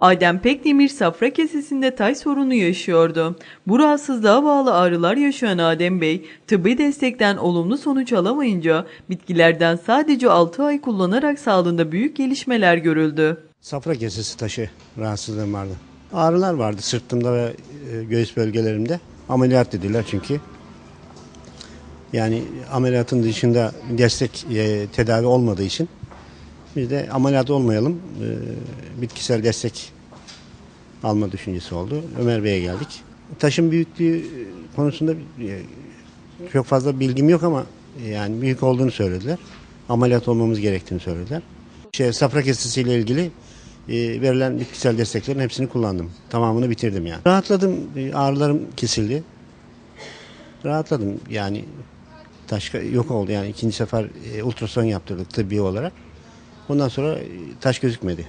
Adem Pekdemir safra kesesinde taş sorunu yaşıyordu. Bu rahatsızlığa bağlı ağrılar yaşayan Adem Bey, tıbbi destekten olumlu sonuç alamayınca bitkilerden sadece 6 ay kullanarak sağlığında büyük gelişmeler görüldü. Safra kesesi taşı rahatsızlığım vardı. Ağrılar vardı sırtımda ve e, göğüs bölgelerimde. Ameliyat dediler çünkü. Yani ameliyatın dışında destek e, tedavi olmadığı için biz de ameliyat olmayalım, e, bitkisel destek alma düşüncesi oldu. Ömer Bey'e geldik. Taşın büyüklüğü konusunda e, çok fazla bilgim yok ama e, yani büyük olduğunu söylediler. Ameliyat olmamız gerektiğini söylediler. Şey, safra kesesiyle ilgili e, verilen bitkisel desteklerin hepsini kullandım. Tamamını bitirdim yani. Rahatladım. e, Ağrılarım kesildi. Rahatladım yani. Taş yok oldu yani ikinci sefer e, ultrason yaptırdık tıbbi olarak. Ondan sonra taş gözükmedi.